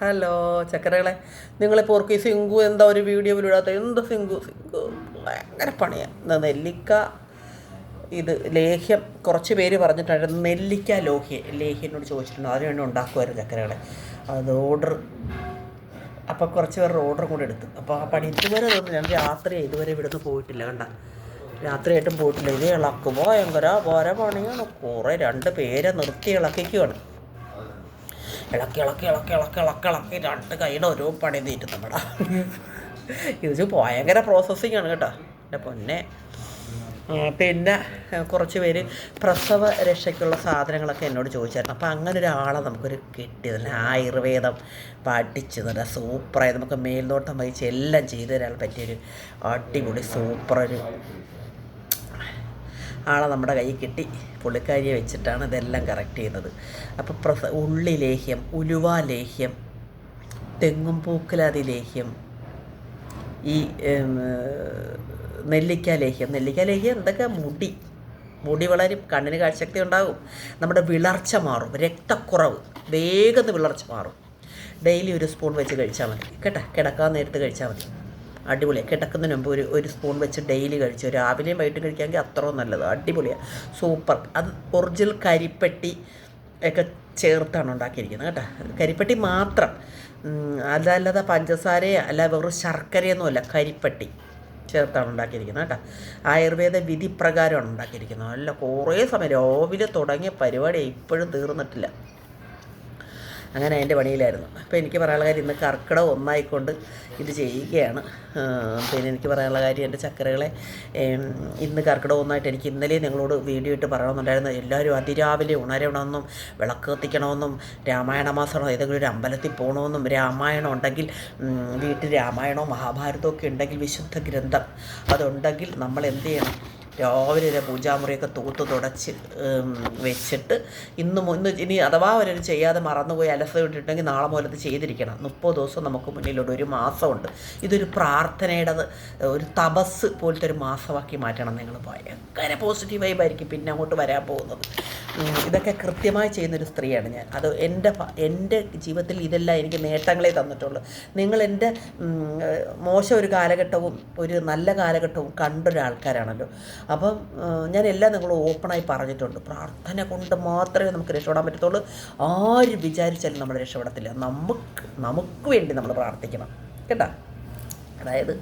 Hello ചക്കരകളെ. നിങ്ങളിപ്പോൾ ഓർക്ക് ഈ സിങ്കു എന്താ ഒരു വീഡിയോ ഇടാത്ത? എന്ത് സിങ്കു? സിങ്കു ഭയങ്കര പണിയാണ് എന്താ നെല്ലിക്ക ഇത് ലേഹ്യം കുറച്ച് പേര് പറഞ്ഞിട്ടുണ്ട് നെല്ലിക്ക ലോഹ്യ. ലേഹ്യനോട് ചോദിച്ചിട്ടുണ്ട്. അതിന് ഉണ്ടാക്കുമായിരുന്നു ചക്കരകളെ. അത് ഓർഡർ അപ്പോൾ കുറച്ച് പേരുടെ ഓർഡർ കൂടെ എടുത്തു. അപ്പോൾ ആ പണി ഇതുവരെ തോന്നുന്നു ഞാൻ രാത്രി ഇതുവരെ ഇവിടുന്ന് പോയിട്ടില്ല. കണ്ട. രാത്രിയായിട്ടും പോയിട്ടില്ല. ഇത് ഇളക്കുമ്പോൾ ഭയങ്കര പോര പണിയാണ്. കുറേ രണ്ട് പേരെ നിർത്തി ഇളക്കിക്കുവാണ്. ഇളക്കി ഇളക്കി ഇളക്കി ഇളക്കി ഇളക്കി ഇളക്കി രണ്ട് കൈയുടെ ഒരു പണി നമ്മുടെ. ഇത് ഭയങ്കര പ്രോസസ്സിങ് ആണ് കേട്ടോ. എന്റെ പൊന്നെ. പിന്നെ കുറച്ച് പേര് പ്രസവ രക്ഷയ്ക്കുള്ള സാധനങ്ങളൊക്കെ എന്നോട് ചോദിച്ചായിരുന്നു. അപ്പോൾ അങ്ങനെ ഒരാളെ നമുക്കൊരു കിട്ടിയതല്ല ആയുർവേദം പഠിച്ച്. നല്ല സൂപ്പറായി നമുക്ക് മേൽനോട്ടം വഹിച്ച് എല്ലാം ചെയ്തു തരാൻ പറ്റിയൊരു അടിപൊളി സൂപ്പർ ഒരു ആളെ നമ്മുടെ കയ്യിൽ കിട്ടി. പുള്ളിക്കാരിയെ വെച്ചിട്ടാണ് ഇതെല്ലാം കറക്റ്റ് ചെയ്യുന്നത്. അപ്പോൾ പ്രസ ഉള്ളി ലേഹ്യം ഉലുവ ലേഹ്യം തെങ്ങും പൂക്കലാതി ലേഹ്യം ഈ നെല്ലിക്ക ലേഹ്യം. നെല്ലിക്ക ലേഹ്യം എന്തൊക്കെ? മുടി. മുടി വളരും കണ്ണിന് കാഴ്ചശക്തി ഉണ്ടാകും. നമ്മുടെ വിളർച്ച മാറും രക്തക്കുറവ് വേഗം വിളർച്ച മാറും. ഡെയിലി ഒരു സ്പൂൺ വെച്ച് കഴിച്ചാൽ മതി. കേട്ടോ? കിടക്കാൻ നേരത്ത് കഴിച്ചാൽ മതി. അടിപൊളിയാണ് കിടക്കുന്നതിന് മുമ്പ് ഒരു ഒരു സ്പൂൺ വെച്ച് ഡെയിലി കഴിച്ചു രാവിലെയും വൈകിട്ട് കഴിക്കാമെങ്കിൽ അത്രയും നല്ലത്. അടിപൊളിയാണ് സൂപ്പർ അത് ഒറിജിനൽ കരിപ്പെട്ടി ഒക്കെ ചേർത്താണ് ഉണ്ടാക്കിയിരിക്കുന്നത് കേട്ടോ. കരിപ്പെട്ടി മാത്രം. അതല്ലാതെ പഞ്ചസാരയോ അല്ല വെറും ശർക്കരയൊന്നുമല്ല കരിപ്പെട്ടി ചേർത്താണ് ഉണ്ടാക്കിയിരിക്കുന്നത് കേട്ടോ. ആയുർവേദ വിധി പ്രകാരമാണ് ഉണ്ടാക്കിയിരിക്കുന്നത്. അല്ല കുറേ സമയം രാവിലെ തുടങ്ങിയ പരിപാടി ഇപ്പോഴും തീർന്നിട്ടില്ല. അങ്ങനെ അതിന്റെ പണിയിലായിരുന്നു. അപ്പോൾ എനിക്ക് പറയാനുള്ള കാര്യം ഇന്ന് കർക്കിടം ഒന്നായിക്കൊണ്ട് ഇത് ചെയ്യുകയാണ്. പിന്നെ എനിക്ക് പറയാനുള്ള കാര്യം എന്റെ ചക്കരകളെ ഇന്ന് കർക്കിടം ഒന്നായിട്ട് എനിക്ക് ഇന്നലെ നിങ്ങളോട് വീഡിയോ ഇട്ട് പറയണമെന്നുണ്ടായിരുന്നു. എല്ലാവരും അതിരാവിലെ ഉണരണമെന്നും വിളക്ക് കത്തിക്കണമെന്നും രാമായണ മാസമാണോ ഏതെങ്കിലും ഒരു അമ്പലത്തിൽ പോകണമെന്നും രാമായണം ഉണ്ടെങ്കിൽ വീട്ടിൽ രാമായണവും മഹാഭാരതവും ഒക്കെ ഉണ്ടെങ്കിൽ വിശുദ്ധ ഗ്രന്ഥം അതുണ്ടെങ്കിൽ നമ്മൾ എന്ത് ചെയ്യണം? രാവിലെ ഒരു പൂജാമുറിയൊക്കെ തൂത്ത് തുടച്ച് വെച്ചിട്ട് ഇന്ന് ഇന്ന് ഇനി അഥവാ അവർ ചെയ്യാതെ മറന്നുപോയി അലസ വിട്ടിട്ടുണ്ടെങ്കിൽ നാളെ മുതൽ അത് ചെയ്തിരിക്കണം. മുപ്പത് ദിവസം നമുക്ക് മുന്നിലുണ്ട്. ഒരു മാസമുണ്ട്. ഇതൊരു പ്രാർത്ഥനയുടെ ഒരു തപസ് പോലത്തെ ഒരു മാസമാക്കി മാറ്റണം നിങ്ങൾ ഭയങ്കര പോസിറ്റീവ് വൈബായിരിക്കും പിന്നെ അങ്ങോട്ട് വരാൻ പോകുന്നത്. ഇതൊക്കെ കൃത്യമായി ചെയ്യുന്നൊരു സ്ത്രീയാണ് ഞാൻ. അത് എന്റെ എന്റെ ജീവിതത്തിൽ ഇതെല്ലാം എനിക്ക് നേട്ടങ്ങളെ തന്നിട്ടുള്ളൂ. നിങ്ങൾ എന്റെ മോശം ഒരു കാലഘട്ടവും ഒരു നല്ല കാലഘട്ടവും കണ്ടൊരാൾക്കാരാണല്ലോ. അപ്പം ഞാൻ എല്ലാം നിങ്ങൾ ഓപ്പണായി പറഞ്ഞിട്ടുണ്ട്. പ്രാർത്ഥന കൊണ്ട് മാത്രമേ നമുക്ക് രക്ഷപ്പെടാൻ പറ്റത്തുള്ളൂ. ആര് വിചാരിച്ചാലും നമ്മൾ രക്ഷപ്പെടത്തില്ല. നമുക്ക് നമുക്ക് വേണ്ടി നമ്മൾ പ്രാർത്ഥിക്കണം. കേട്ടോ? അതായത്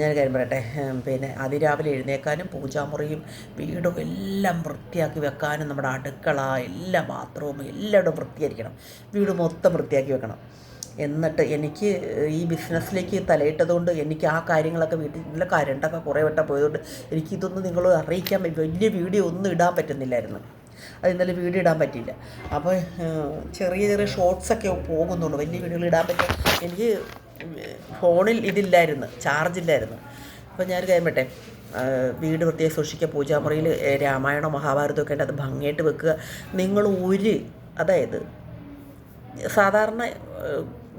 ഞാൻ കാര്യം പറയട്ടെ. പിന്നെ അതിരാവിലെ എഴുന്നേക്കാനും പൂജാമുറിയും വീടും എല്ലാം വൃത്തിയാക്കി വെക്കാനും നമ്മുടെ അടുക്കള എല്ലാ ബാത്റൂമും എല്ലായിടും വൃത്തിയായിരിക്കണം. വീട് മൊത്തം വൃത്തിയാക്കി വെക്കണം. എന്നിട്ട് എനിക്ക് ഈ ബിസിനസ്സിലേക്ക് തലയിട്ടതുകൊണ്ട് എനിക്ക് ആ കാര്യങ്ങളൊക്കെ വീട്ടിൽ നല്ല കരണ്ടൊക്കെ കുറേ വട്ടം പോയതുകൊണ്ട് എനിക്കിതൊന്നും നിങ്ങൾ അറിയിക്കാൻ വലിയ വീഡിയോ ഒന്നും ഇടാൻ പറ്റുന്നില്ലായിരുന്നു. അത് ഇന്നലെ വീഡിയോ ഇടാൻ പറ്റിയില്ല. അപ്പോൾ ചെറിയ ചെറിയ ഷോർട്സൊക്കെ പോകുന്നുള്ളൂ. വലിയ വീഡിയോകൾ ഇടാൻ പറ്റും എനിക്ക് ഫോണിൽ ഇതില്ലായിരുന്നു. ചാർജ് ഇല്ലായിരുന്നു. അപ്പോൾ ഞാനൊരു കാര്യം പറ്റേ വീട് വൃത്തിയായി സൂക്ഷിക്കുക പൂജാമുറിയിൽ രാമായണം മഹാഭാരതം മഹാഭാരതമൊക്കെ ഉണ്ട്. അത് ഭംഗിയായിട്ട് വെക്കുക. നിങ്ങൾ ഒരു അതായത് സാധാരണ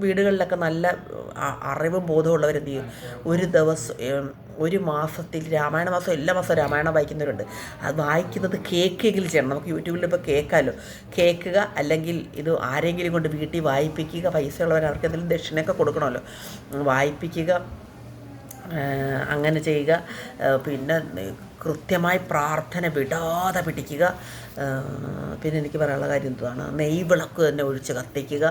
വീടുകളിലൊക്കെ നല്ല അറിവും ബോധമുള്ളവർ എന്ത് ചെയ്യും? ഒരു ദിവസം ഒരു മാസത്തിൽ രാമായണ മാസം എല്ലാ മാസവും രാമായണം വായിക്കുന്നവരുണ്ട്. അത് വായിക്കുന്നത് കേൾക്കുകയെങ്കിലും ചെയ്യണം. നമുക്ക് യൂട്യൂബിൽ ഇപ്പോൾ കേൾക്കാമല്ലോ. കേൾക്കുക അല്ലെങ്കിൽ ഇത് ആരെങ്കിലും കൊണ്ട് വീട്ടിൽ വായിപ്പിക്കുക പൈസ ഉള്ളവർ അവർക്ക് എന്തെങ്കിലും ദക്ഷിണയൊക്കെ കൊടുക്കണമല്ലോ. വായിപ്പിക്കുക അങ്ങനെ ചെയ്യുക പിന്നെ കൃത്യമായി പ്രാർത്ഥന വിടാതെ പിടിക്കുക പിന്നെ എനിക്ക് പറയാനുള്ള കാര്യം എന്താണ്? നെയ്വിളക്ക് തന്നെ ഒഴിച്ച് കത്തിക്കുക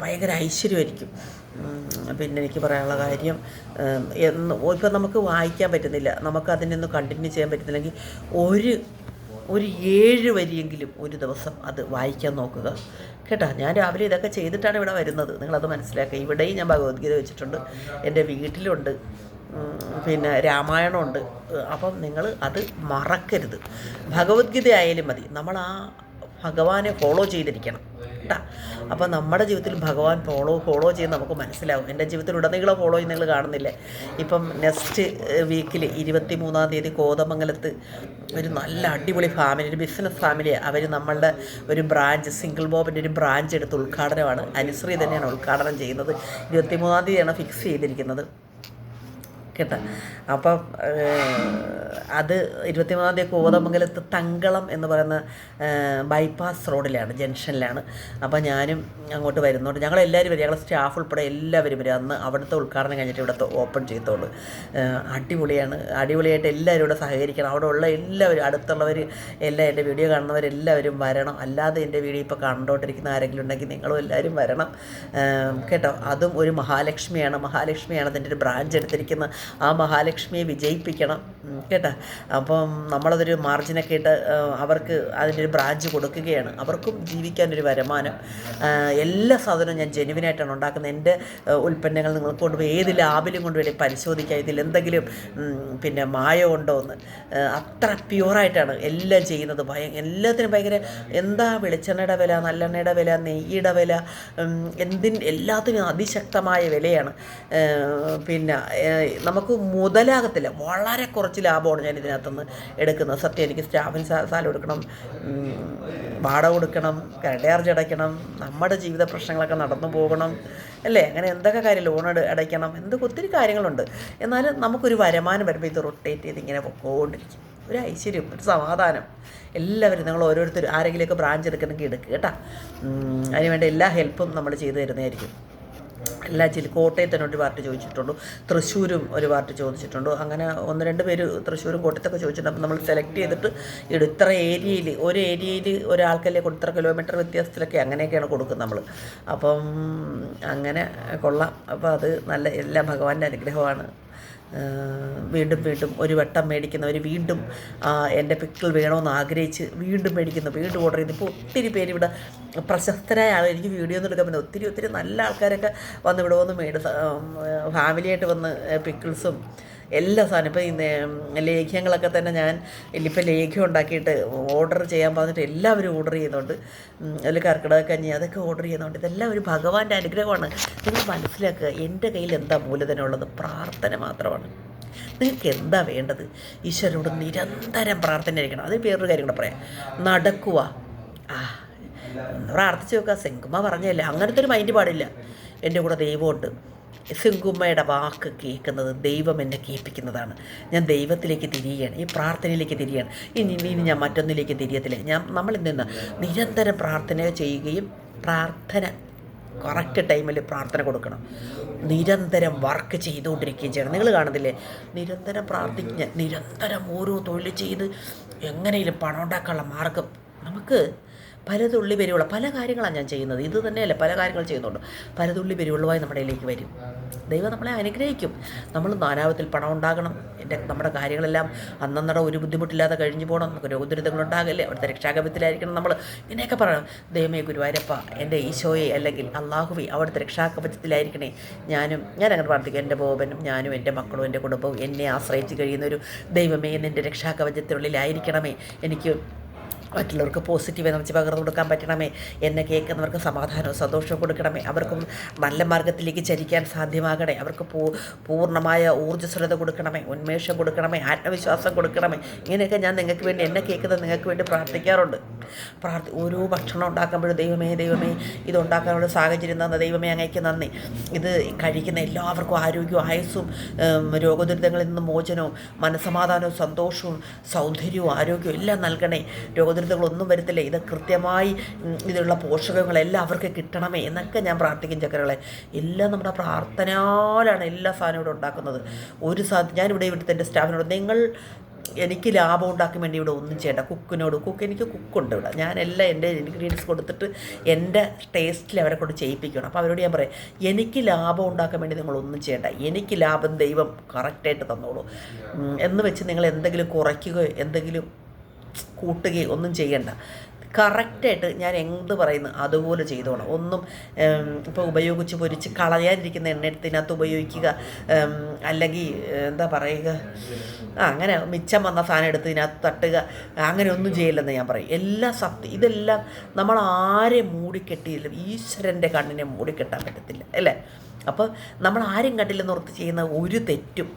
ഭയങ്കര ഐശ്വര്യമായിരിക്കും. പിന്നെ എനിക്ക് പറയാനുള്ള കാര്യം എന്ന് ഇപ്പം നമുക്ക് വായിക്കാൻ പറ്റുന്നില്ല. നമുക്ക് അതിനൊന്നും കണ്ടിന്യൂ ചെയ്യാൻ പറ്റുന്നില്ലെങ്കിൽ ഒരു ഒരു ഏഴ് വരിയെങ്കിലും ഒരു ദിവസം അത് വായിക്കാൻ നോക്കുക. കേട്ടോ ഞാൻ രാവിലെ ഇതൊക്കെ ചെയ്തിട്ടാണ് ഇവിടെ വരുന്നത്. നിങ്ങളത് മനസ്സിലാക്കുക. ഇവിടെയും ഞാൻ ഭഗവത്ഗീത വെച്ചിട്ടുണ്ട്. എന്റെ വീട്ടിലുണ്ട്. പിന്നെ രാമായണമുണ്ട്. അപ്പം നിങ്ങൾ അത് മറക്കരുത്. ഭഗവത്ഗീത ആയാലും മതി. നമ്മൾ ആ ഭഗവാനെ ഫോളോ ചെയ്തിരിക്കണം. കേട്ടാ അപ്പം നമ്മുടെ ജീവിതത്തിൽ ഭഗവാൻ ഫോളോ ഫോളോ ചെയ്ത് നമുക്ക് മനസ്സിലാവും. എന്റെ ജീവിതത്തിൽ ഉടനീളം ഫോളോ ചെയ്യുന്ന കാണുന്നില്ലേ? ഇപ്പം നെക്സ്റ്റ് വീക്കിൽ ഇരുപത്തി മൂന്നാം തീയതി കോതമംഗലത്ത് ഒരു നല്ല അടിപൊളി ഫാമിലി ഒരു ബിസിനസ് ഫാമിലി അവർ നമ്മളുടെ ഒരു ബ്രാഞ്ച് സിംഗിൾ ബോബിന്റെ ഒരു ബ്രാഞ്ച് എടുത്ത് ഉദ്ഘാടനമാണ്. അനുശ്രീ തന്നെയാണ് ഉദ്ഘാടനം ചെയ്യുന്നത്. ഇരുപത്തി മൂന്നാം തീയതിയാണ് ഫിക്സ് ചെയ്തിരിക്കുന്നത്. കേട്ടോ. അപ്പം അത് ഇരുപത്തിമൂന്നാം തീയതി കോതമംഗലത്ത് തങ്കളം എന്ന് പറയുന്ന ബൈപ്പാസ് റോഡിലാണ് ജംഗ്ഷനിലാണ്. അപ്പോൾ ഞാനും അങ്ങോട്ട് വരുന്നുണ്ട്. ഞങ്ങളെല്ലാവരും വരും. ഞങ്ങളുടെ സ്റ്റാഫ് ഉൾപ്പെടെ എല്ലാവരും വരും. അന്ന് അവിടുത്തെ ഉദ്ഘാടനം കഴിഞ്ഞിട്ട് ഇവിടുത്തെ ഓപ്പൺ ചെയ്തോളൂ. അടിപൊളിയാണ്. അടിപൊളിയായിട്ട് എല്ലാവരും ഇവിടെ സഹകരിക്കണം. അവിടെ ഉള്ള എല്ലാവരും അടുത്തുള്ളവർ എല്ലാ എന്റെ വീഡിയോ കാണുന്നവരെല്ലാവരും വരണം. അല്ലാതെ എന്റെ വീഡിയോ ഇപ്പോൾ കണ്ടുകൊണ്ടിരിക്കുന്ന ആരെങ്കിലും ഉണ്ടെങ്കിൽ നിങ്ങളും എല്ലാവരും വരണം. കേട്ടോ. അതും ഒരു മഹാലക്ഷ്മിയാണ്. മഹാലക്ഷ്മിയാണ് അതിന്റെ ഒരു ബ്രാഞ്ച് എടുത്തിരിക്കുന്ന ആ മഹാലക്ഷ്മിയെ വിജയിപ്പിക്കണം. കേട്ടാ? അപ്പം നമ്മളതൊരു മാർജിനൊക്കെ ഇട്ട് അവർക്ക് അതിന്റെ ഒരു ബ്രാഞ്ച് കൊടുക്കുകയാണ്. അവർക്കും ജീവിക്കാനൊരു വരുമാനം. എല്ലാ സാധനവും ഞാൻ ജെനുവിനായിട്ടാണ് ഉണ്ടാക്കുന്നത്. എന്റെ ഉൽപ്പന്നങ്ങൾ നിങ്ങൾക്ക് കൊണ്ടുപോയി ഏത് ലാബിലും കൊണ്ടുപോയി പരിശോധിക്കുക. ഇതിൽ എന്തെങ്കിലും പിന്നെ മായം ഉണ്ടോ എന്ന്. അത്ര പ്യുവറായിട്ടാണ് എല്ലാം ചെയ്യുന്നത്. ഭയ എല്ലാത്തിനും ഭയങ്കര എന്താ വെളിച്ചെണ്ണയുടെ വില നല്ലെണ്ണയുടെ വില നെയ്യുടെ വില എന്തിന് എല്ലാത്തിനും അതിശക്തമായ വിലയാണ്. പിന്നെ നമുക്ക് മുതലാകത്തില്ല. വളരെ കുറച്ച് ലാഭമാണ് ഞാൻ ഇതിനകത്തുനിന്ന് എടുക്കുന്നത്. സത്യം എനിക്ക് സ്റ്റാഫിന് സാലം എടുക്കണം വാടക കൊടുക്കണം കരടയാർജ് അടയ്ക്കണം നമ്മുടെ ജീവിത പ്രശ്നങ്ങളൊക്കെ നടന്നു പോകണം അല്ലേ? അങ്ങനെ എന്തൊക്കെ കാര്യം ലോൺ അടയ്ക്കണം എന്തൊക്കെ ഒത്തിരി കാര്യങ്ങളുണ്ട്. എന്നാലും നമുക്കൊരു വരുമാനം വരുമ്പോൾ ഇത് റൊട്ടേറ്റ് ചെയ്ത് ഇങ്ങനെ പൊക്കോണ്ടിരിക്കും. ഒരു ഐശ്വര്യം ഒരു സമാധാനം. എല്ലാവരും നിങ്ങൾ ഓരോരുത്തർ ആരെങ്കിലുമൊക്കെ ബ്രാഞ്ച് എടുക്കണമെങ്കിൽ എടുക്കുക കേട്ടോ. അതിനുവേണ്ട എല്ലാ ഹെൽപ്പും നമ്മൾ ചെയ്തു തരുന്നതായിരിക്കും. എല്ലാ ജില്ല കോട്ടയത്ത് തന്നെ ഒരു പാർട്ടി ചോദിച്ചിട്ടുള്ളൂ തൃശ്ശൂരും ഒരു പാർട്ടി ചോദിച്ചിട്ടുണ്ട്? അങ്ങനെ ഒന്ന് രണ്ട് പേര് തൃശ്ശൂരും കോട്ടയത്തൊക്കെ ചോദിച്ചിട്ടുണ്ട്. അപ്പം നമ്മൾ സെലക്ട് ചെയ്തിട്ട് ഇത്ര ഏരിയയിൽ ഒരു ഏരിയയിൽ ഒരാൾക്കല്ലേ കൊടുത്ത കിലോമീറ്റർ വ്യത്യാസത്തിലൊക്കെ അങ്ങനെയൊക്കെയാണ് കൊടുക്കുന്നത് നമ്മൾ അപ്പം അങ്ങനെ കൊള്ളാം. അപ്പോൾ അത് നല്ല എല്ലാം ഭഗവാന്റെ അനുഗ്രഹമാണ്. വീണ്ടും വീണ്ടും ഒരു വട്ടം മേടിക്കുന്നവർ വീണ്ടും എന്റെ പിക്കിൾ വേണമെന്ന് ആഗ്രഹിച്ച് വീണ്ടും മേടിക്കുന്നു വീണ്ടും ഓർഡർ ചെയ്യുന്നു. ഇപ്പോൾ ഒത്തിരി പേര് ഇവിടെ പ്രശസ്തരായ ആൾ എനിക്ക് വീഡിയോ ഒന്നും എടുക്കാൻ പറ്റും ഒത്തിരി ഒത്തിരി നല്ല ആൾക്കാരൊക്കെ വന്ന് ഇവിടെ വന്ന് മേടി ഫാമിലിയായിട്ട് വന്ന് പിക്കിൾസും എല്ലാ സാധനം. നേ- ലേഖ്യങ്ങളൊക്കെ തന്നെ ഞാൻ ഇല്ലിപ്പം ലേഖ്യം ഉണ്ടാക്കിയിട്ട് ഓർഡർ ചെയ്യാൻ പറഞ്ഞിട്ട് എല്ലാവരും ഓർഡർ ചെയ്യുന്നുണ്ട്. അതിൽ കർക്കിടക കഞ്ഞി അതൊക്കെ ഓർഡർ ചെയ്യുന്നുണ്ട്. ഇതെല്ലാം ഒരു ഭഗവാന്റെ അനുഗ്രഹമാണ്. നിങ്ങൾ മനസ്സിലാക്കുക എന്റെ കയ്യിൽ എന്താ മൂലധനമുള്ളത്? പ്രാർത്ഥന മാത്രമാണ്. നിങ്ങൾക്ക് എന്താ വേണ്ടത്? ഈശ്വരനോട് നിരന്തരം പ്രാർത്ഥനയായിരിക്കണം അത് വേറൊരു കാര്യം കൂടെ പറയാം. നടക്കുക. ആ പ്രാർത്ഥിച്ച് നോക്കുക. സെങ്കുമ്മ പറഞ്ഞല്ലേ അങ്ങനത്തെ ഒരു മൈൻഡ് പാടില്ല. എന്റെ കൂടെ ദൈവമുണ്ട്. സിങ്കുമ്മയുടെ വാക്ക് കേൾക്കുന്നത് ദൈവം എന്നെ കേൾപ്പിക്കുന്നതാണ്. ഞാൻ ദൈവത്തിലേക്ക് തിരിയുകയാണ്. ഈ പ്രാർത്ഥനയിലേക്ക് തിരിയാണ് ഇനി ഇനി ഞാൻ മറ്റൊന്നിലേക്ക് തിരിയത്തില്ല. ഞാൻ നമ്മളിൽ നിന്ന് നിരന്തരം പ്രാർത്ഥന ചെയ്യുകയും പ്രാർത്ഥന കറക്റ്റ് ടൈമിൽ പ്രാർത്ഥന കൊടുക്കണം. നിരന്തരം വർക്ക് ചെയ്തുകൊണ്ടിരിക്കുകയും ചെയ്യണം. നിങ്ങൾ കാണുന്നില്ലേ? നിരന്തരം പ്രാർത്ഥിക്കുക. നിരന്തരം ഓരോ തൊഴിൽ ചെയ്ത് എങ്ങനെയും പണം ഉണ്ടാക്കാനുള്ള മാർഗം. നമുക്ക് പലതുള്ളി വരെയുള്ള പല കാര്യങ്ങളാണ് ഞാൻ ചെയ്യുന്നത്. ഇത് തന്നെയല്ല പല കാര്യങ്ങൾ ചെയ്യുന്നുണ്ട്. പലതുള്ളി വരെയുള്ളവായി നമ്മുടെ ഇതിലേക്ക് വരും. ദൈവം നമ്മളെ അനുഗ്രഹിക്കും. നമ്മൾ നാനാവത്തിൽ പണം ഉണ്ടാകണം. എന്റെ നമ്മുടെ കാര്യങ്ങളെല്ലാം അന്നന്നട ഒരു ബുദ്ധിമുട്ടില്ലാതെ കഴിഞ്ഞു പോകണം നമുക്ക് രോഗദുരിതങ്ങൾ ഉണ്ടാകല്ലേ. അവിടുത്തെ രക്ഷാകവചത്തിലായിരിക്കണം നമ്മൾ. ഇങ്ങനെയൊക്കെ പറയണം. ദൈവമേ ഗുരുവായൂരപ്പ എന്റെ ഈശോയെ അല്ലെങ്കിൽ അള്ളാഹുവി അവിടുത്തെ രക്ഷാകവചത്തിലായിരിക്കണേ. ഞാനും ഞാൻ അങ്ങനെ പ്രാർത്ഥിക്കും. എന്റെ ബോബനും ഞാനും എന്റെ മക്കളും എന്റെ കുടുംബവും എന്നെ ആശ്രയിച്ച് കഴിയുന്ന ഒരു ദൈവമേ നിന്റെ രക്ഷാകവചത്തിനുള്ളിലായിരിക്കണമേ. എനിക്ക് മറ്റുള്ളവർക്ക് പോസിറ്റീവ് എനർജി പകർന്നു കൊടുക്കാൻ പറ്റണമേ. എന്നെ കേൾക്കുന്നവർക്ക് സമാധാനവും സന്തോഷവും കൊടുക്കണമേ. അവർക്കും നല്ല മാർഗത്തിലേക്ക് ചരിക്കാൻ സാധ്യമാകണേ. അവർക്ക് പൂ പൂർണമായ ഊർജസ്വലത കൊടുക്കണമേ. ഉന്മേഷം കൊടുക്കണമേ. ആത്മവിശ്വാസം കൊടുക്കണമേ. ഇങ്ങനെയൊക്കെ ഞാൻ നിങ്ങൾക്ക് വേണ്ടി എന്നെ കേൾക്കുന്നത് നിങ്ങൾക്ക് വേണ്ടി പ്രാർത്ഥിക്കാറുണ്ട്. പ്രാർത്ഥി ഓരോ ഭക്ഷണം ഉണ്ടാക്കുമ്പോഴും ദൈവമേ ദൈവമേ ഇതുണ്ടാക്കാനുള്ള സാഹചര്യം തന്ന ദൈവമേ അങ്ങേക്ക് നന്ദി. ഇത് കഴിക്കുന്ന എല്ലാവർക്കും ആരോഗ്യവും ആയുസ്സും രോഗദുരിതങ്ങളിൽ നിന്ന് മോചനവും മനസ്സമാധാനവും സന്തോഷവും സൗന്ദര്യവും ആരോഗ്യവും എല്ലാം നൽകണേ. രോഗദുരിതങ്ങളൊന്നും വരത്തില്ല. ഇത് കൃത്യമായി ഇതിലുള്ള പോഷകങ്ങളെല്ലാം അവർക്ക് കിട്ടണമേ എന്നൊക്കെ ഞാൻ പ്രാർത്ഥിക്കും ചക്കരകളെ. എല്ലാം നമ്മുടെ പ്രാർത്ഥനയാലാണ് എല്ലാ സാധനവും ഇവിടെ ഉണ്ടാക്കുന്നത്. ഒരു സാ ഞാനിവിടെ ഇവിടുത്തെ എന്റെ സ്റ്റാഫിനോട് നിങ്ങൾ എനിക്ക് ലാഭം ഉണ്ടാക്കാൻ വേണ്ടി ഇവിടെ ഒന്നും ചെയ്യണ്ട. കുക്കിനോട് കുക്ക് എനിക്ക് കുക്കുണ്ട് ഇവിടെ. ഞാൻ എല്ലാം എന്റെ ഇൻഗ്രീഡിയൻസ് കൊടുത്തിട്ട് എന്റെ ടേസ്റ്റിൽ അവരെ കൊണ്ട് ചെയ്യിപ്പിക്കണം അപ്പോൾ അവരോട് ഞാൻ പറയാം എനിക്ക് ലാഭം ഉണ്ടാക്കാൻ വേണ്ടി നിങ്ങൾ ഒന്നും ചെയ്യണ്ട. എനിക്ക് ലാഭം ദൈവം കറക്റ്റായിട്ട് തന്നോളൂ. എന്ന് വെച്ച് നിങ്ങൾ എന്തെങ്കിലും കുറയ്ക്കുകയോ എന്തെങ്കിലും കൂട്ടുകയോ ഒന്നും ചെയ്യണ്ട. കറക്റ്റായിട്ട് ഞാൻ എന്ത് പറയുന്നു അതുപോലെ ചെയ്തോണം. ഒന്നും ഇപ്പോൾ ഉപയോഗിച്ച് പൊരിച്ച് കളയാനിരിക്കുന്ന എണ്ണ എടുത്തിനകത്ത് ഉപയോഗിക്കുക അല്ലെങ്കിൽ എന്താ പറയുക അങ്ങനെ മിച്ചം വന്ന സാധനം എടുത്ത് ഇതിനകത്ത് തട്ടുക അങ്ങനെ ഒന്നും ചെയ്യില്ലെന്ന് ഞാൻ പറയും. എല്ലാ സത്യം ഇതെല്ലാം നമ്മൾ ആരെ മൂടിക്കെട്ടിയില്ല ഈശ്വരന്റെ കണ്ണിനെ മൂടിക്കെട്ടാൻ പറ്റത്തില്ല അല്ലേ? അപ്പോൾ നമ്മൾ ആരും കണ്ടില്ലെന്ന് ഓർത്ത് ചെയ്യുന്ന ഒരു തെറ്റും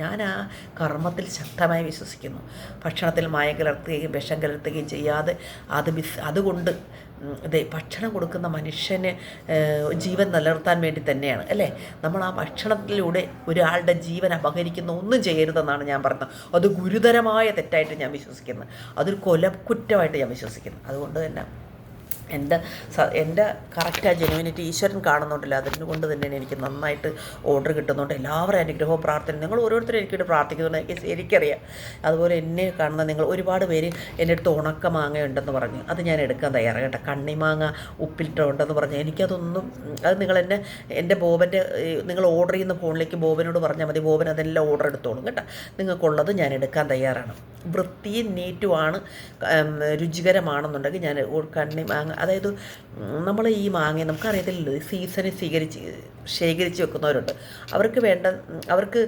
ഞാൻ ആ കർമ്മത്തിൽ ശക്തമായി വിശ്വസിക്കുന്നു. ഭക്ഷണത്തിൽ മായം കലർത്തുകയും വിഷം കലർത്തുകയും ചെയ്യാതെ അത് മിസ് അതുകൊണ്ട് ഭക്ഷണം കൊടുക്കുന്ന മനുഷ്യന് ജീവൻ നിലനിർത്താൻ വേണ്ടി തന്നെയാണ് അല്ലേ? നമ്മൾ ആ ഭക്ഷണത്തിലൂടെ ഒരാളുടെ ജീവൻ അപഹരിക്കുന്ന ഒന്നും ചെയ്യരുതെന്നാണ് ഞാൻ പറഞ്ഞത്. അത് ഗുരുതരമായ തെറ്റായിട്ട് ഞാൻ വിശ്വസിക്കുന്നത് അതൊരു കൊലക്കുറ്റമായിട്ട് ഞാൻ വിശ്വസിക്കുന്നു. അതുകൊണ്ട് തന്നെ എന്റെ എന്റെ കറക്റ്റ് ജെനുവിനിറ്റി ഈശ്വരൻ കാണുന്നുണ്ടല്ലോ. അതിന് കൊണ്ട് തന്നെ എനിക്ക് നന്നായിട്ട് ഓർഡർ കിട്ടുന്നുണ്ട്. എല്ലാവരും അനുഗ്രഹവും പ്രാർത്ഥന നിങ്ങൾ ഓരോരുത്തരും എനിക്കിട്ട് പ്രാർത്ഥിക്കുന്നുണ്ട്. എനിക്ക് എനിക്കറിയാം. അതുപോലെ എന്നെ കാണുന്ന നിങ്ങൾ ഒരുപാട് പേര് എന്റെ അടുത്ത് ഉണക്ക മാങ്ങ ഉണ്ടെന്ന് പറഞ്ഞു. അത് ഞാൻ എടുക്കാൻ തയ്യാറാണ് കേട്ടോ. കണ്ണിമാങ്ങ ഉപ്പിലിട്ടുണ്ടെന്ന് പറഞ്ഞു. എനിക്കതൊന്നും അത് നിങ്ങൾ എന്നെ എന്റെ ബോബന്റെ നിങ്ങൾ ഓർഡർ ചെയ്യുന്ന ഫോണിലേക്ക് ബോബനോട് പറഞ്ഞാൽ മതി. ബോബൻ അതെല്ലാം ഓർഡർ എടുത്തോളും കേട്ടോ. നിങ്ങൾക്കുള്ളത് ഞാൻ എടുക്കാൻ തയ്യാറാണ്. വൃത്തിയും നീറ്റുമാണ് രുചികരമാണെന്നുണ്ടെങ്കിൽ ഞാൻ കണ്ണി മാങ്ങ അതായത് നമ്മൾ ഈ മാങ്ങ നമുക്കറിയത്തില്ലല്ലോ സീസണിൽ സ്വീകരിച്ച് ശേഖരിച്ച് വെക്കുന്നവരുണ്ട്. അവർക്ക് വേണ്ട അവർക്ക്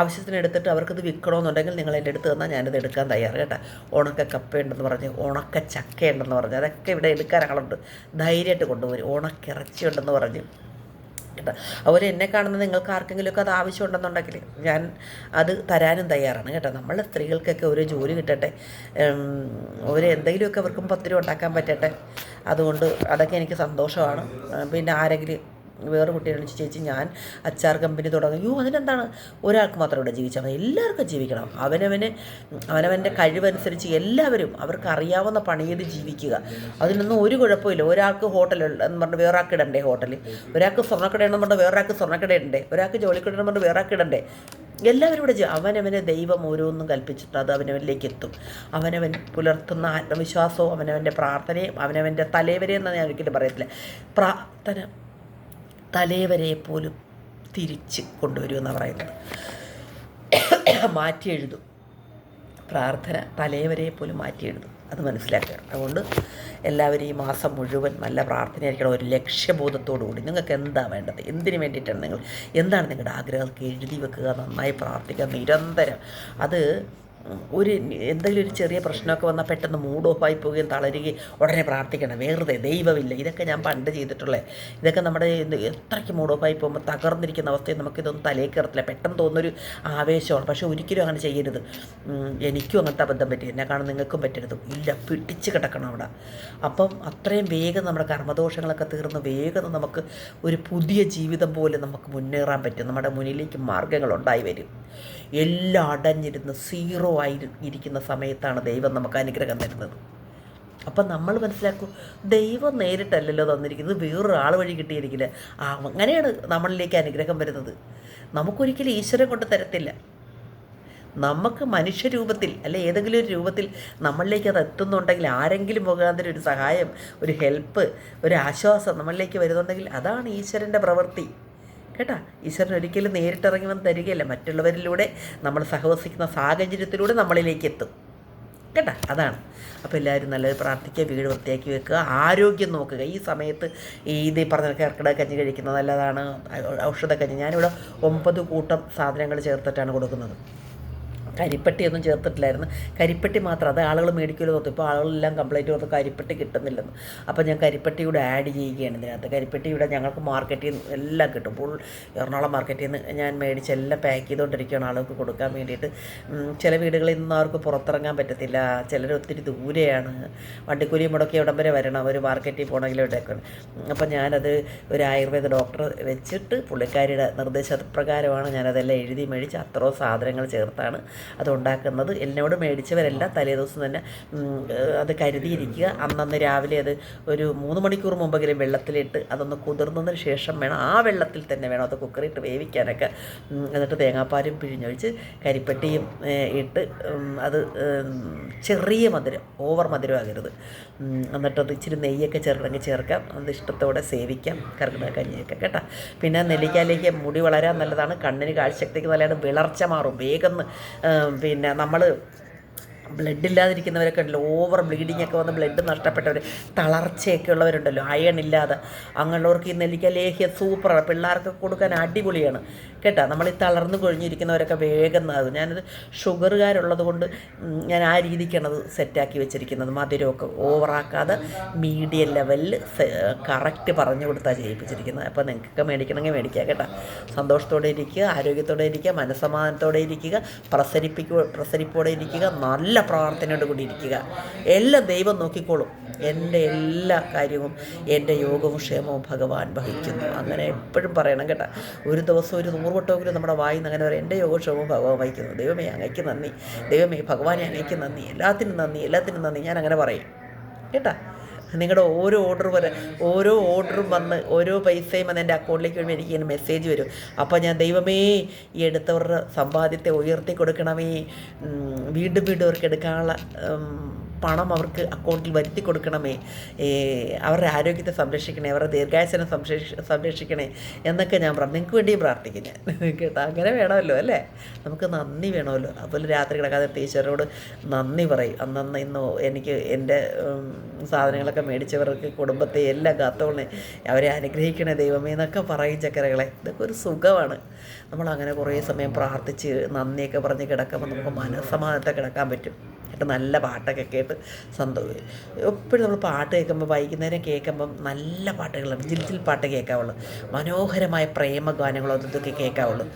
ആവശ്യത്തിന് എടുത്തിട്ട് അവർക്കത് വിൽക്കണമെന്നുണ്ടെങ്കിൽ നിങ്ങൾ എന്റെ അടുത്ത് തന്നാൽ ഞാനിത് എടുക്കാൻ തയ്യാറ് കേട്ടോ. ഉണക്ക കപ്പ ഉണ്ടെന്ന് പറഞ്ഞ് ഉണക്ക ചക്ക ഉണ്ടെന്ന് പറഞ്ഞ് അതൊക്കെ ഇവിടെ എടുക്കാൻ ആളുണ്ട്. ധൈര്യമായിട്ട് കൊണ്ടുവരും ഉണക്കിറച്ചി ഉണ്ടെന്ന് പറഞ്ഞ്. കേട്ടോ. അതുപോലെ എന്നെ കാണുന്ന നിങ്ങൾക്ക് ആർക്കെങ്കിലുമൊക്കെ അത് ആവശ്യമുണ്ടെന്നുണ്ടെങ്കിൽ ഞാൻ അത് തരാനും തയ്യാറാണ് കേട്ടോ. നമ്മൾ സ്ത്രീകൾക്കൊക്കെ ഒരു ജോലി കിട്ടട്ടെ. ഒരു എന്തെങ്കിലുമൊക്കെ അവർക്കും പത്ത് രൂപ ഉണ്ടാക്കാൻ പറ്റട്ടെ. അതുകൊണ്ട് അതൊക്കെ എനിക്ക് സന്തോഷമാണ്. പിന്നെ ആരെങ്കിലും വേറെ കുട്ടിയെ വിളിച്ച് ചേച്ചി ഞാൻ അച്ചാർ കമ്പനി തുടങ്ങി. യോ അതിനെന്താണ്? ഒരാൾക്ക് മാത്രം ഇവിടെ ജീവിച്ചാൽ മതി. എല്ലാവർക്കും ജീവിക്കണം. അവനവന് അവനവന്റെ കഴിവനുസരിച്ച് എല്ലാവരും അവർക്ക് അറിയാവുന്ന പണിയിൽ ജീവിക്കുക. അതിനൊന്നും ഒരു കുഴപ്പമില്ല. ഒരാൾക്ക് ഹോട്ടൽ എന്ന് പറഞ്ഞ് വേറെ ആൾക്ക് ഇടണ്ടേ ഹോട്ടലിൽ ഒരാൾക്ക് സ്വർണക്കട എന്ന് പറഞ്ഞാൽ വേറെ ആൾക്ക് സ്വർണക്കട ഇടണ്ടേ? ഒരാൾക്ക് ജോലിക്കട എന്ന് പറഞ്ഞാൽ വേറെ ആൾക്ക് ഇടണ്ടേ? എല്ലാവരും ഇവിടെ അവനവനെ ദൈവം ഓരോന്നും കൽപ്പിച്ചിട്ട് അത് അവനവനിലേക്ക് എത്തും. അവനവൻ പുലർത്തുന്ന ആത്മവിശ്വാസവും അവനവന്റെ പ്രാർത്ഥനയും അവനവന്റെ തലേവരെയെന്ന് ഞാൻ ഒരിക്കലും പറയത്തില്ല. പ്രാർത്ഥന തലേവരെ പോലും തിരിച്ച് കൊണ്ടുവരുമെന്നാണ് പറയുന്നത്. മാറ്റി എഴുതും പ്രാർത്ഥന തലേവരെ പോലും മാറ്റി എഴുതും അത് മനസ്സിലാക്കണം അതുകൊണ്ട് എല്ലാവരും ഈ മാസം മുഴുവൻ നല്ല പ്രാർത്ഥനയായിരിക്കണം. ഒരു ലക്ഷ്യബോധത്തോടു കൂടി നിങ്ങൾക്ക് എന്താ വേണ്ടത്? എന്തിനു വേണ്ടിയിട്ടാണ് നിങ്ങൾ? എന്താണ് നിങ്ങളുടെ ആഗ്രഹങ്ങൾക്ക് എഴുതി വെക്കുക. നന്നായി പ്രാർത്ഥിക്കുക. നിരന്തരം. അത് ഒരു എന്തെങ്കിലും ഒരു ചെറിയ പ്രശ്നമൊക്കെ വന്നാൽ പെട്ടെന്ന് മൂഡ് ഓഫ് ആയി പോവുകയും തളരുകയും ഉടനെ പ്രാർത്ഥിക്കണം. വേറെ ദൈവമില്ല. ഇതൊക്കെ ഞാൻ പണ്ട് ചെയ്തിട്ടുള്ളത് ഇതൊക്കെ നമ്മുടെ എത്രയ്ക്ക് മൂഡ് ഓഫ് ആയി പോകുമ്പോൾ തകർന്നിരിക്കുന്ന അവസ്ഥയിൽ നമുക്കിതൊന്നും തലയിൽ കയറത്തില്ല. പെട്ടെന്ന് തോന്നുന്നൊരു ആവേശമാണ്. പക്ഷേ ഒരിക്കലും അങ്ങനെ ചെയ്യരുത്. എനിക്കും അങ്ങനത്തെ അബദ്ധം പറ്റി. എന്നെ കാണാൻ നിങ്ങൾക്കും പറ്റരുത്. ഇല്ല പിടിച്ച് കിടക്കണം അവിടെ. അപ്പം അത്രയും വേഗം നമ്മുടെ കർമ്മദോഷങ്ങളൊക്കെ തീർന്ന് വേഗം നമുക്ക് ഒരു പുതിയ ജീവിതം പോലെ നമുക്ക് മുന്നേറാൻ പറ്റും. നമ്മുടെ മുന്നിലേക്ക് മാർഗങ്ങൾ ഉണ്ടായി വരും. എല്ലാം അടഞ്ഞിരുന്ന് സീറോ ആയി ഇരിക്കുന്ന സമയത്താണ് ദൈവം നമുക്ക് അനുഗ്രഹം തരുന്നത്. അപ്പം നമ്മൾ മനസ്സിലാക്കും ദൈവം നേരിട്ടല്ലല്ലോ തന്നിരിക്കുന്നത് വേറൊരാൾ വഴി കിട്ടിയിരിക്കില്ല. അങ്ങനെയാണ് നമ്മളിലേക്ക് അനുഗ്രഹം വരുന്നത്. നമുക്കൊരിക്കലും ഈശ്വരൻ കൊണ്ട് തരത്തില്ല. നമുക്ക് മനുഷ്യരൂപത്തിൽ അല്ലെ ഏതെങ്കിലും ഒരു രൂപത്തിൽ നമ്മളിലേക്ക് അത് എത്തുന്നുണ്ടെങ്കിൽ ആരെങ്കിലും മുഖാന്തരം ഒരു സഹായം ഒരു ഹെൽപ്പ് ഒരു ആശ്വാസം നമ്മളിലേക്ക് വരുന്നുണ്ടെങ്കിൽ അതാണ് ഈശ്വരന്റെ പ്രവൃത്തി. കേട്ടാ? ഈശ്വരൻ ഒരിക്കലും നേരിട്ടിറങ്ങി വന്ന് തരികയല്ല. മറ്റുള്ളവരിലൂടെ നമ്മൾ സഹവസിക്കുന്ന സാഹചര്യത്തിലൂടെ നമ്മളിലേക്ക് എത്തും. കേട്ടോ? അതാണ്. അപ്പോൾ എല്ലാവരും നല്ലത് പ്രാർത്ഥിക്കുക വീട് വൃത്തിയാക്കി വെക്കുക ആരോഗ്യം നോക്കുക. ഈ സമയത്ത് ഈ ഇത് പറഞ്ഞ കർക്കിടക കഞ്ഞി കഴിക്കുന്നത് നല്ലതാണ്. ഔഷധ കഞ്ഞി ഞാനിവിടെ ഒമ്പത് കൂട്ടം സാധനങ്ങൾ ചേർത്തിട്ടാണ് കൊടുക്കുന്നത്. കരിപ്പട്ടിയൊന്നും ചേർത്തിട്ടില്ലായിരുന്നു. കരിപ്പട്ടി മാത്രം. അത് ആളുകൾ മേടിക്കുമല്ലോ തോന്നും ഇപ്പോൾ ആളുകളെല്ലാം കംപ്ലൈന്റ് കൊടുത്ത് കരിപ്പട്ടി കിട്ടുന്നില്ലെന്ന്. അപ്പോൾ ഞാൻ കരിപ്പട്ടി കൂടെ ആഡ് ചെയ്യുകയാണ് ഇതിനകത്ത്. കരിപ്പട്ടി ഇവിടെ ഞങ്ങൾക്ക് മാർക്കറ്റിൽ നിന്ന് എല്ലാം കിട്ടും. ഫുൾ എറണാകുളം മാർക്കറ്റിൽ നിന്ന് ഞാൻ മേടിച്ച് എല്ലാം പാക്ക് ചെയ്തുകൊണ്ടിരിക്കുകയാണ് ആളുകൾക്ക് കൊടുക്കാൻ വേണ്ടിയിട്ട്. ചില വീടുകളിൽ നിന്ന് അവർക്ക് പുറത്തിറങ്ങാൻ പറ്റത്തില്ല. ചിലർ ഒത്തിരി ദൂരെയാണ്. വണ്ടിക്കൂലി മുടക്കി ഇവിടം വരെ വരണം. അവർ മാർക്കറ്റിൽ പോകണമെങ്കിൽ ഇവിടെയൊക്കെ. അപ്പം ഞാനത് ഒരു ആയുർവേദ ഡോക്ടർ വെച്ചിട്ട് പുള്ളിക്കാരിയുടെ നിർദ്ദേശപ്രകാരമാണ് ഞാനതെല്ലാം എഴുതി മേടിച്ച് അത്രയോ സാധനങ്ങൾ ചേർത്താണ്. അത് ഉണ്ടാക്കുന്നത് എന്നോട് മേടിച്ചവരെല്ലാം തലേദിവസം തന്നെ അത് കരുതിയിരിക്കുക. അന്നന്ന് രാവിലെ അത് ഒരു മൂന്ന് മണിക്കൂർ മുമ്പെങ്കിലും വെള്ളത്തിലിട്ട് അതൊന്ന് കുതിർന്നതിന് ശേഷം വേണം ആ വെള്ളത്തിൽ തന്നെ വേണം അത് കുക്കറിയിട്ട് വേവിക്കാനൊക്കെ. എന്നിട്ട് തേങ്ങാപ്പാലും പിഴിഞ്ഞൊഴിച്ച് കരിപ്പട്ടിയും ഇട്ട് അത് ചെറിയ മധുരം ഓവർ മധുരമാകരുത്. എന്നിട്ടത് ഇച്ചിരി നെയ്യൊക്കെ ചേർക്കണമെങ്കിൽ ചേർക്കാം. അത് ഇഷ്ടത്തോടെ സേവിക്കാം. കർക്കിടക കഞ്ഞിയൊക്കെ കേട്ടോ. പിന്നെ നെല്ലിക്കാലേക്ക് മുടി വളരാൻ നല്ലതാണ്. കണ്ണിന് കാഴ്ചശക്തിക്ക് നല്ലതാണ്. വിളർച്ച മാറും. വേഗം പിന്നെ നമ്മൾ ബ്ലഡ് ഇല്ലാതിരിക്കുന്നവരൊക്കെ ഉണ്ടല്ലോ. ഓവർ ബ്ലീഡിങ് ഒക്കെ വന്ന് ബ്ലഡ് നഷ്ടപ്പെട്ടവർ തളർച്ചയൊക്കെ ഉള്ളവരുണ്ടല്ലോ. അയൺ ഇല്ലാതെ. അങ്ങനെയുള്ളവർക്ക് ഈ നെല്ലിക്ക ലേഹ്യ സൂപ്പറാണ് പിള്ളേർക്ക് കൊടുക്കാൻ അടിപൊളിയാണ്. കേട്ടോ? നമ്മൾ ഈ തളർന്നു കൊഴിഞ്ഞിരിക്കുന്നവരൊക്കെ വേഗം ആകും ഞാനത് ഷുഗറുകാരുള്ളത് കൊണ്ട് ഞാൻ ആ രീതിക്കാണ് അത് സെറ്റാക്കി വെച്ചിരിക്കുന്നത്. മധുരമൊക്കെ ഓവറാക്കാതെ മീഡിയം ലെവലിൽ കറക്റ്റ് പറഞ്ഞു കൊടുത്താൽ ചെയ്യിപ്പിച്ചിരിക്കുന്നത്. അപ്പോൾ നിങ്ങൾക്കൊക്കെ മേടിക്കണമെങ്കിൽ മേടിക്കുക കേട്ടോ. സന്തോഷത്തോടെ ഇരിക്കുക ആരോഗ്യത്തോടെ ഇരിക്കുക മനസ്സമാധാനത്തോടെ ഇരിക്കുക പ്രസരിപ്പിക്കുക പ്രസരിപ്പോടെ ഇരിക്കുക. നല്ല പ്രാർത്ഥനയോട് കൂടി ഇരിക്കുക എല്ലാം ദൈവം നോക്കിക്കോളും. എന്റെ എല്ലാ കാര്യവും എന്റെ യോഗവും ക്ഷേമവും ഭഗവാൻ വഹിക്കുന്നു. അങ്ങനെ എപ്പോഴും പറയണം കേട്ടോ. ഒരു ദിവസം ഒരു നൂറ് വട്ടമെങ്കിലും നമ്മുടെ നിന്ന് അങ്ങനെ പറയും എന്റെ യോഗക്ഷേമവും ഭഗവാൻ വഹിക്കുന്നു. ദൈവമേ അങ്ങയ്ക്ക് നന്ദി. ദൈവമേ ഭഗവാനെ അങ്ങയ്ക്ക് നന്ദി. എല്ലാത്തിനും നന്ദി എല്ലാത്തിനും നന്ദി. ഞാൻ അങ്ങനെ പറയും. കേട്ടാ? നിങ്ങളുടെ ഓരോ ഓർഡർ വരെ ഓരോ ഓർഡറും വന്ന് ഓരോ പൈസയും വന്ന് എന്റെ അക്കൗണ്ടിലേക്ക് വരുമ്പോൾ എനിക്ക് ഇങ്ങനെ മെസ്സേജ് വരും. അപ്പോൾ ഞാൻ ദൈവമേ ഈ എടുത്തവരുടെ സമ്പാദ്യത്തെ ഉയർത്തി കൊടുക്കണമേ വീണ്ടും വീണ്ടും അവർക്ക് എടുക്കാനുള്ള പണം അവർക്ക് അക്കൗണ്ടിൽ വരുത്തി കൊടുക്കണമേ. അവരുടെ ആരോഗ്യത്തെ സംരക്ഷിക്കണേ അവരുടെ ദീർഘായുസനെ സംരക്ഷ സംരക്ഷിക്കണേ എന്നൊക്കെ ഞാൻ പറഞ്ഞു. നിങ്ങൾക്ക് വേണ്ടിയും പ്രാർത്ഥിക്കും ഞാൻ. കേട്ടോ? അങ്ങനെ വേണമല്ലോ അല്ലേ? നമുക്ക് നന്ദി വേണമല്ലോ. അതുപോലെ രാത്രി കിടക്കാതെ ടീച്ചറോട് നന്ദി പറയും. അന്നന്ന് ഇന്ന് എനിക്ക് എന്റെ സാധനങ്ങളൊക്കെ മേടിച്ചവർക്ക് കുടുംബത്തെ എല്ലാം കാത്തോളെ അവരെ അനുഗ്രഹിക്കണേ ദൈവമേ എന്നൊക്കെ പറയും ചക്കരകളെ. ഇതൊക്കെ ഒരു സുഖമാണ്. നമ്മളങ്ങനെ കുറേ സമയം പ്രാർത്ഥിച്ച് നന്ദിയൊക്കെ പറഞ്ഞ് കിടക്കുമ്പോൾ നമുക്ക് മനസ്സമാധാനത്തെ കിടക്കാൻ പറ്റും. കേട്ട് നല്ല പാട്ടൊക്കെ കേട്ട് സന്തോഷം എപ്പോഴും നമ്മൾ പാട്ട് കേൾക്കുമ്പോൾ വൈകുന്നേരം കേൾക്കുമ്പം നല്ല പാട്ടുകളാണ് ജിൽ പാട്ട് കേൾക്കാവുള്ളൂ. മനോഹരമായ പ്രേമ ഗാനങ്ങളോ അതൊക്കെ കേൾക്കാവുള്ളൂ.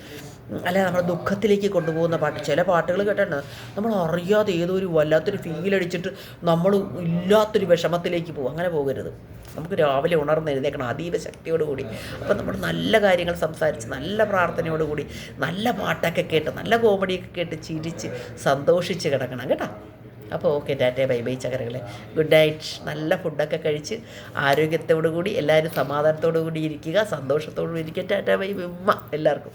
അല്ല നമ്മൾ ദുഃഖത്തിലേക്ക് കൊണ്ടുപോകുന്ന പാട്ട് ചില പാട്ടുകൾ കേട്ടിട്ടുണ്ട്. നമ്മൾ അറിയാതെ ഏതോ ഒരു വല്ലാത്തൊരു ഫീലടിച്ചിട്ട് നമ്മൾ ഇല്ലാത്തൊരു വിഷമത്തിലേക്ക് പോകും. അങ്ങനെ പോകരുത്. നമുക്ക് രാവിലെ ഉണർന്ന് എഴുന്നേക്കണം അതീവ ശക്തിയോടുകൂടി. അപ്പം നമ്മൾ നല്ല കാര്യങ്ങൾ സംസാരിച്ച് നല്ല പ്രാർത്ഥനയോടുകൂടി നല്ല പാട്ടൊക്കെ കേട്ട് നല്ല കോമഡിയൊക്കെ കേട്ട് ചിരിച്ച് സന്തോഷിച്ച് കിടക്കണം. കേട്ടോ? അപ്പോൾ ഓക്കെ ടാറ്റ ബൈ ബൈ ചകരകളെ. ഗുഡ് നൈറ്റ് നല്ല ഫുഡൊക്കെ കഴിച്ച് ആരോഗ്യത്തോടു കൂടി എല്ലാവരും സമാധാനത്തോടു കൂടി ഇരിക്കുക സന്തോഷത്തോടു കൂടി ഇരിക്കുക. ടാറ്റ ബൈ ഉമ്മ എല്ലാവർക്കും.